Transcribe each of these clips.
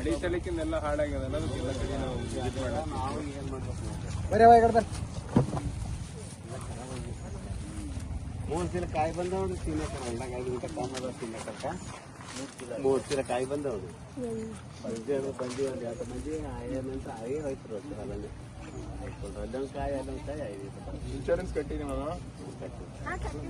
ಮಡಿ ಸಲಿಕ್ಕಿಂದೆಲ್ಲ ಹಾಳಾಗ್ಯದಲ್ಲ ಅದಕ್ಕೆಲ್ಲ ಕಡೆ ನಾವು ಮಾಡೋಣ. ಬರೀ. ಮೂರು ಚೀಲ ಕಾಯಿ ಬಂದವ್ ತಿನ್ನಕ ಹೊಲ್ದಾಗ ಐದು ಗಂಟೆ ಮೂರು ಚೀಲ ಕಾಯಿ ಬಂದವನು. ಬಂದಿ ಅದು ಬಂದಿ ಒಂದು ಎರಡು ಮಂದಿ ಏನಂತ ಐ ಹೋಯ್ತು ಅಲ್ಲೇ ಆಯ್ತು ಅಲ್ಲೊಂದು ಕಾಯಿ ಅಲ್ಲೊಂದು ಕಾಯಿ ಐದು ಇನ್ಶೂರೆನ್ಸ್ ಕಟ್ಟಿರಿ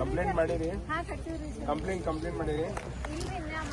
ಕಂಪ್ಲೇಂಟ್ ಮಾಡಿರಿ. ಕಂಪ್ಲೇಂಟ್ ಕಂಪ್ಲೇಂಟ್ ಮಾಡಿರಿ.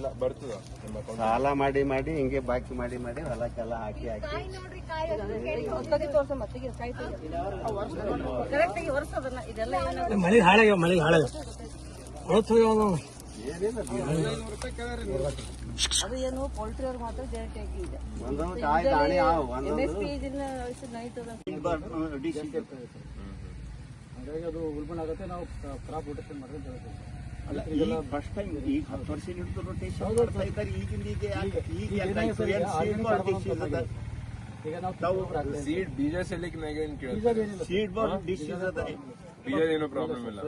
ಇಲ್ಲ ಬರ್ತದ. ಸಾಲ ಮಾಡಿ ಮಾಡಿ ಹಿಂಗೆ ಬಾಕಿ ಮಾಡಿ ಮಾಡಿ ಹೊಲಕ್ಕೆಲ್ಲ ಹಾಕಿ ಹಾಕಿ. ಕರೆಕ್ಟಾಗಿ ವರ್ಷದನ್ನ ಇದೆಲ್ಲ ಏನಾದ್ರು ಮಳೆಗೆ ಹಾಳಾಗ್ಯಾವ ಅವು. ಅದು ಏನು ಪೋಲ್ಟ್ರಿ ಅವ್ರು ಮಾತ್ರ ಇದೆ. ಎಂ ಎಸ್ ಪಿ ಇದನ್ನ ನೈಟ್ ಅದ. ಹಾಗಾಗಿ ಅದು ಉಲ್ಬಣ ಆಗುತ್ತೆ ನಾವು ಕ್ರಾಪ್ ರೊಟೇಷನ್ ಮಾಡಿದ್ರೆ ಫಸ್ಟ್ ಟೈಮ್ ಈಗ ಹತ್ತು ವರ್ಷ ಹಿಡಿದು ರೊಟೇಷನ್ ಮಾಡ್ತಾ ಇದ್ದಾರೆ ಈಗಿಂದ ಈಗ ಯಾಕೆ- ಈಗ ಅದ? ಈಗ ನಾವು ಸೀಡ್ ಬೀಜ ಏನ್ ಅದ. ಬೀಜ ಪ್ರಾಬ್ಲಮ್ ಇಲ್ಲ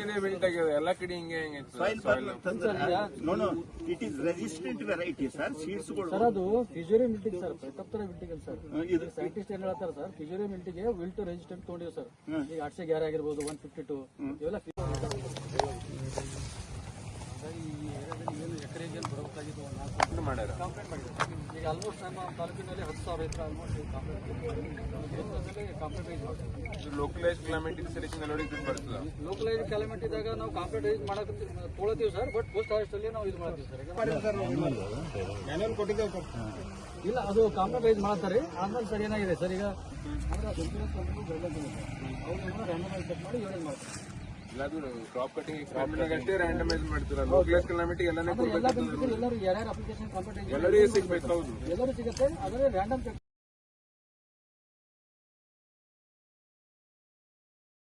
ಇದೇ ಬಿಲ್ಟ್ ಆಗ್ಯದ ಎಲ್ಲಾ ಕಡೆ ಹಿಂಗೆ ಅಂತಂದ್ರೆ variety, sir. Seeds ಗಳು. ಸರ್ ಅದು ಫಿಜೋರಿ ಮಿಲ್ಟಿಗೆ ಸರ್. ಪ್ರತಾಪ್ತರ ಮಿಲ್ಟಿಗೆ ಸರ್. ಇದು ಸೈಂಟಿಸ್ಟ್ ಏನ್ ಹೇಳ್ತಾರೆ ಸರ್? ಫಿಜೋರಿ ಮಿಲ್ಟಿಗೆ ವಿಲ್ಟ್ ರೆಸಿಸ್ಟೆಂಟ್ ತಗೊಂಡಿವೆ ಸರ್. ಈಗ ಆಟ್ಸೆ ಗ್ಯಾರ ಆಗಿರ್ಬೋದು ಒನ್ ಫಿಫ್ಟಿ ಟು ಇವೆಲ್ಲ ಫಿ- ಹಾಗಾಗಿ ಈ ಏರಿಯಾದಲ್ಲಿ ಏನು ಎಕರೆಗೆ ಏನು ಬರಬೇಕಾಗಿತ್ತು ಒಂದು ನಾಲ್ಕು ಮಾಡ್ಯಾರ. ಈಗ ಆಲ್ಮೋಸ್ಟ್ ನಮ್ಮ ತಾಲೂಕಿನಲ್ಲಿ ಹತ್ತು ಸಾವಿರ ಇತ್ತು almost compromise localise climatic selection ದುಡ್ಡು ಬರ್ತದೆ. ಲೋಕಲೈಸ್ ಕ್ಯಾಲಮಿಟಿ ಇದ್ದಾಗ ನಾವು ಕಾಂಪ್ರಮೈಸ್ ಮಾಡಕ್ ತೊಗೊಳತೀವಿ ಸರ್ ಬಟ್ ಪೋಸ್ಟ್ ಹಾರೆಸ್ಟ್ ಅಲ್ಲಿ ನಾವು ಇದು ಮಾಡ್ತೀವಿ ಸರ್ ಇಲ್ಲ ಅದು ಕಾಂಪ್ರಮೈಸ್ ಮಾಡ್ತಾರೆ. ಆಮೇಲೆ ಸರ್ ಏನಾಗಿದೆ ಸರ್ ಈಗ ಅಂದ್ರೆ ಮಾಡಿ ಯೋಜನೆ ಮಾಡ್ತಾರೆ ಇಲ್ಲ ಅದು ಕ್ರಾಪ್ ಕಟಿಂಗ್ ಕ್ರಾಪ್ನಾಗ ಅಷ್ಟೇ ರ್ಯಾಂಡಮೈಸ್ ಮಾಡ್ತೀರಾ ಲೋಕಲೈಸ್ ಕ್ಲೈಮೇಟಿಕ್ ಎಲ್ಲಾನೇ ಕೊಡ್ಬೇಕು ಎಲ್ಲರೂ ಯಾರ್ಯಾರು ಅಪ್ಲಿಕೇಶನ್ ಎಲ್ಲರಿಗೂ ಸಿಗ್ಬೇಕು ಹೌದು. ಎಲ್ಲರೂ ಸಿಗುತ್ತೆ ಆದರೆ ರ್ಯಾಂಡಮ್